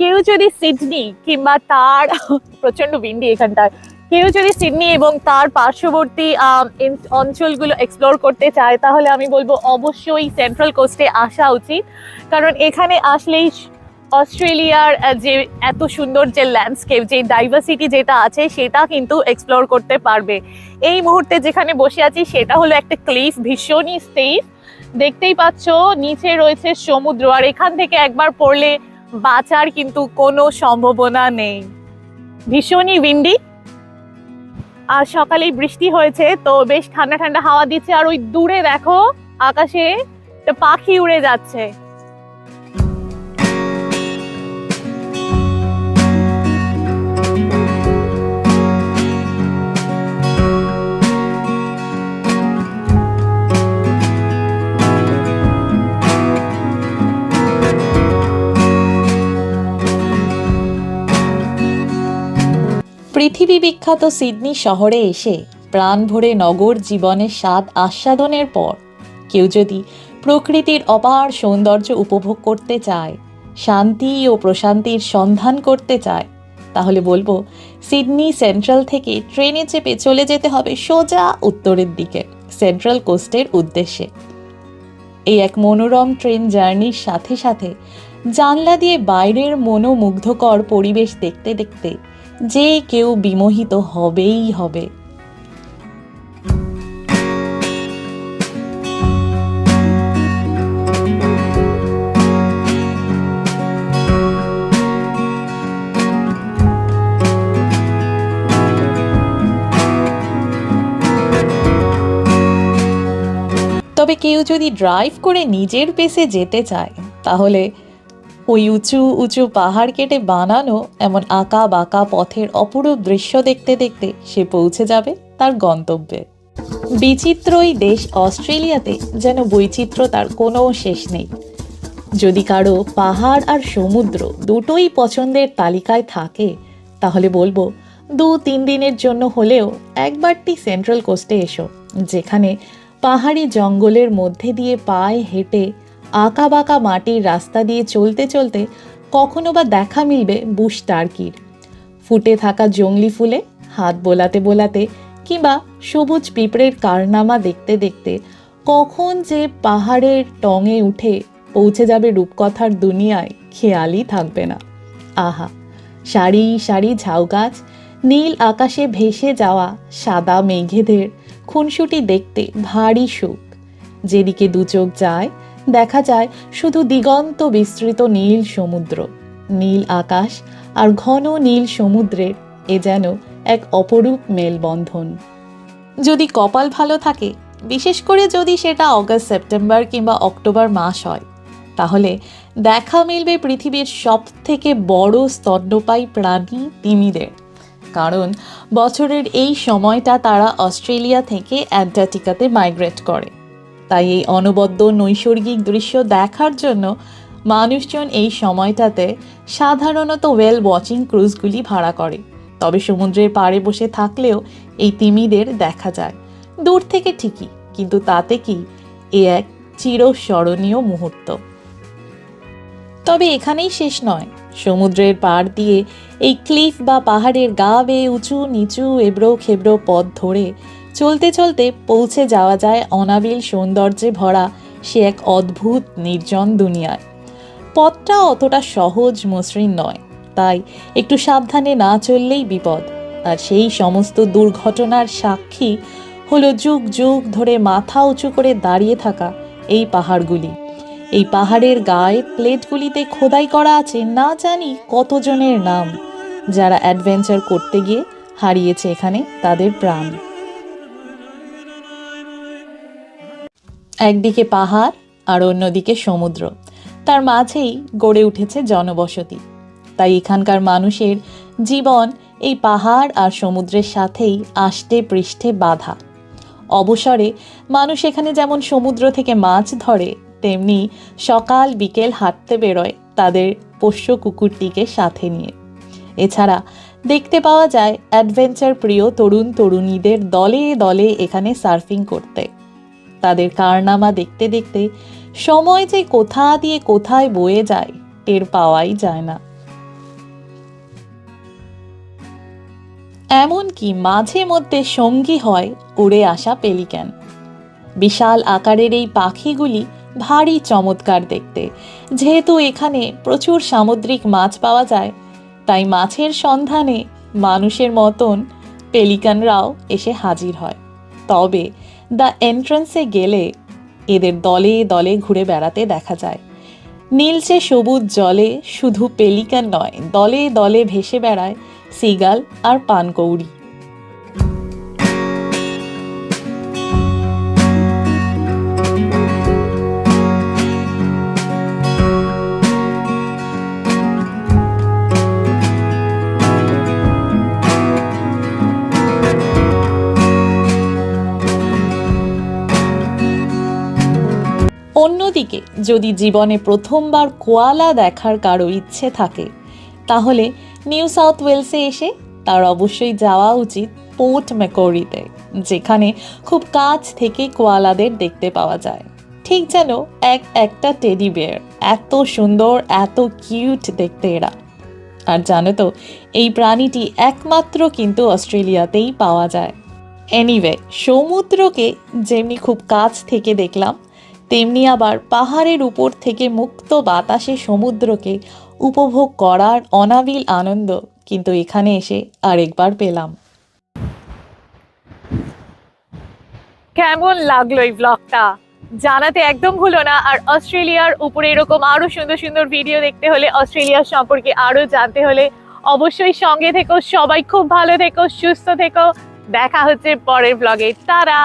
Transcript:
কেউ যদি সিডনি কিংবা তার প্রচণ্ড উইন্ডি এখানটায়, কেউ যদি সিডনি এবং তার পার্শ্ববর্তী অঞ্চলগুলো এক্সপ্লোর করতে চায়, তাহলে আমি বলব অবশ্যই সেন্ট্রাল কোস্টে আসা উচিত। কারণ এখানে আসলেই অস্ট্রেলিয়ার যে এত সুন্দর যে ল্যান্ডস্কেপ যে ডাইভার্সিটি যেটা আছে, সেটা কিন্তু এক্সপ্লোর করতে পারবে। এই মুহূর্তে যেখানে বসে আছি, সেটা হলো একটা ক্লিফ ভীষণই সেফ দেখতেই পাচ্ছ, নিচে রয়েছে সমুদ্র। আর এখান থেকে একবার পড়লে বাঁচার কিন্তু কোনো সম্ভাবনা নেই। ভীষণই উইন্ডি আর সকালেই বৃষ্টি হয়েছে, তো বেশ ঠান্ডা ঠান্ডা হাওয়া দিচ্ছে। আর ওই দূরে দেখো, আকাশে পাখি উড়ে যাচ্ছে। পৃথিবী বিখ্যাত সিডনি শহরে এসে প্রাণ ভরে নগর জীবনের স্বাদ আস্বাদনের পর কেউ যদি প্রকৃতির অপার সৌন্দর্য উপভোগ করতে চায়, শান্তি ও প্রশান্তির সন্ধান করতে চায়, তাহলে বলব সিডনি সেন্ট্রাল থেকে ট্রেনে চেপে চলে যেতে হবে সোজা উত্তরের দিকে, সেন্ট্রাল কোস্টের উদ্দেশ্যে। এই এক মনোরম ট্রেন জার্নির সাথে সাথে জানলা দিয়ে বাইরের মনোমুগ্ধকর পরিবেশ দেখতে দেখতে যে কেউ বিমোহিত হবেই হবে। তবে কেউ যদি ড্রাইভ করে নিজের পেসে যেতে চায়, তাহলে ওই উঁচু উঁচু পাহাড় কেটে বানানো এমন আঁকা বাঁকা পথের অপরূপ দৃশ্য দেখতে দেখতে সে পৌঁছে যাবে তার গন্তব্যে। বিচিত্র এই দেশ অস্ট্রেলিয়াতে যেন বৈচিত্র্যতার কোনো শেষ নেই। যদি কারও পাহাড় আর সমুদ্র দুটোই পছন্দের তালিকায় থাকে, তাহলে বলব দু তিন দিনের জন্য হলেও একবারটি সেন্ট্রাল কোস্টে এসো, যেখানে পাহাড়ি জঙ্গলের মধ্যে দিয়ে পায়ে হেঁটে আঁকা বাঁকা মাটির রাস্তা দিয়ে চলতে চলতে কখনো বা দেখা মিলবে বুশ টার্কির। ফুটে থাকা জংলি ফুলে, হাত বোলাতে বোলাতে কিংবা সবুজ পিঁপড়ের কারনামা দেখতে দেখতে কখন যে পাহাড়ের টঙে উঠে পৌঁছে যাবে রূপকথার দুনিয়ায় খেয়ালই থাকবে না। আহা, সারি সারি ঝাউ গাছ, নীল আকাশে ভেসে যাওয়া সাদা মেঘেদের খুনসুটি দেখতে ভারী সুখ যেদিকে দু চোখ যায় দেখা যায় শুধু দিগন্ত বিস্তৃত নীল সমুদ্র, নীল আকাশ আর ঘন নীল সমুদ্রের এ যেন এক অপরূপ মেলবন্ধন। যদি কপাল ভালো থাকে, বিশেষ করে যদি সেটা অগস্ট, সেপ্টেম্বর কিংবা অক্টোবর মাস হয়, তাহলে দেখা মিলবে পৃথিবীর সব থেকে বড় স্তন্যপায়ী প্রাণী তিমিদের কারণ বছরের এই সময়টা তারা অস্ট্রেলিয়া থেকে অ্যান্টার্কটিকাতে মাইগ্রেট করে। তাই এই অনবদ্য নৈসর্গিক দৃশ্য দেখার জন্য মানুষজন এই সময়টাতে সাধারণত ওয়েল ওয়াচিং ক্রুজগুলি ভাড়া করে। তবে সমুদ্রের পাড়ে বসে থাকলেও এই তিমিদের দেখা যায়। দূর থেকে ঠিকই, কিন্তু তাতে কি এ এক চিরস্মরণীয় মুহূর্ত। তবে এখানেই শেষ নয়। সমুদ্রের পাড় দিয়ে এই ক্লিফ বা পাহাড়ের গা বেয়ে উঁচু, নিচু এবড়ো খেবড়ো পথ ধরে চলতে চলতে পৌঁছে যাওয়া যায় অনাবিল সৌন্দর্যে ভরা সে এক অদ্ভুত নির্জন দুনিয়ায়। পথটা অতটা সহজ মসৃণ নয়, তাই একটু সাবধানে না চললেই বিপদ। আর সেই সমস্ত দুর্ঘটনার সাক্ষী হলো যুগ যুগ ধরে মাথা উঁচু করে দাঁড়িয়ে থাকা এই পাহাড়গুলি। এই পাহাড়ের গায়ে প্লেটগুলিতে খোদাই করা আছে না জানি কতজনের নাম, যারা অ্যাডভেঞ্চার করতে গিয়ে হারিয়েছে এখানে তাদের প্রাণ। একদিকে পাহাড় আর অন্যদিকে সমুদ্র। তার মাঝেই গড়ে উঠেছে জনবসতি। তাই এখানকার মানুষের জীবন এই পাহাড় আর সমুদ্রের সাথেই আষ্টে পৃষ্ঠে বাধা। অবসরে মানুষ এখানে যেমন সমুদ্র থেকে মাছ ধরে, তেমনি সকাল বিকেল হাঁটতে বেরোয় তাদের পোষ্য কুকুরটিকে সাথে নিয়ে। এছাড়া দেখতে পাওয়া যায় অ্যাডভেঞ্চার প্রিয় তরুণ তরুণীদের দলে দলে এখানে সার্ফিং করতে। তাদের কারনামা দেখতে দেখতে সময় যে কোথা দিয়ে কোথায় বয়ে যায়, টের পাওয়াই যায় না। এমনকি মাঝে মধ্যে সঙ্গী হয় উড়ে আসা পেলিক্যান। বিশাল আকারের এই পাখিগুলি ভারী চমৎকার দেখতে। যেহেতু এখানে প্রচুর সামুদ্রিক মাছ পাওয়া যায়, তাই মাছের সন্ধানে মানুষের মতন পেলিকানরাও এসে হাজির হয়। তবে দ্য এন্ট্রান্সে গেলে এদের দলে দলে ঘুরে বেড়াতে দেখা যায়। নীলচে সবুজ জলে শুধু পেলিকান নয়, দলে দলে ভেসে বেড়ায় সিগাল আর পানকৌড়ি। অন্যদিকে, যদি জীবনে প্রথমবার কোয়ালা দেখার কারও ইচ্ছে থাকে, তাহলে নিউ সাউথ ওয়েলসে এসে তার অবশ্যই যাওয়া উচিত পোর্ট ম্যাকোরিতে, যেখানে খুব কাছ থেকে কোয়ালাদের দেখতে পাওয়া যায়। ঠিক যেন এক একটা টেডি বেয়ার এত সুন্দর, এত কিউট দেখতে এরা। আর জানো তো, এই প্রাণীটি একমাত্র কিন্তু অস্ট্রেলিয়াতেই পাওয়া যায়। এনিওয়ে সমুদ্রকে যেমনি খুব কাছ থেকে দেখলাম তেমনি আবার পাহাড়ের উপর থেকে মুক্ত বাতাসে সমুদ্রকে উপভোগ করার অনাবিল আনন্দ কিন্তু এখানে এসে আরেকবার পেলাম। কেমন লাগল এই ব্লগটা জানাতে একদম ভুলো না। আর অস্ট্রেলিয়ার উপরে এরকম আরও সুন্দর সুন্দর ভিডিও দেখতে হলে অস্ট্রেলিয়ার সম্পর্কে আরও জানতে হলে অবশ্যই সঙ্গে থেকো, সবাই খুব ভালো থেকো, সুস্থ থেকো। দেখা হচ্ছে পরের ব্লগে তারা!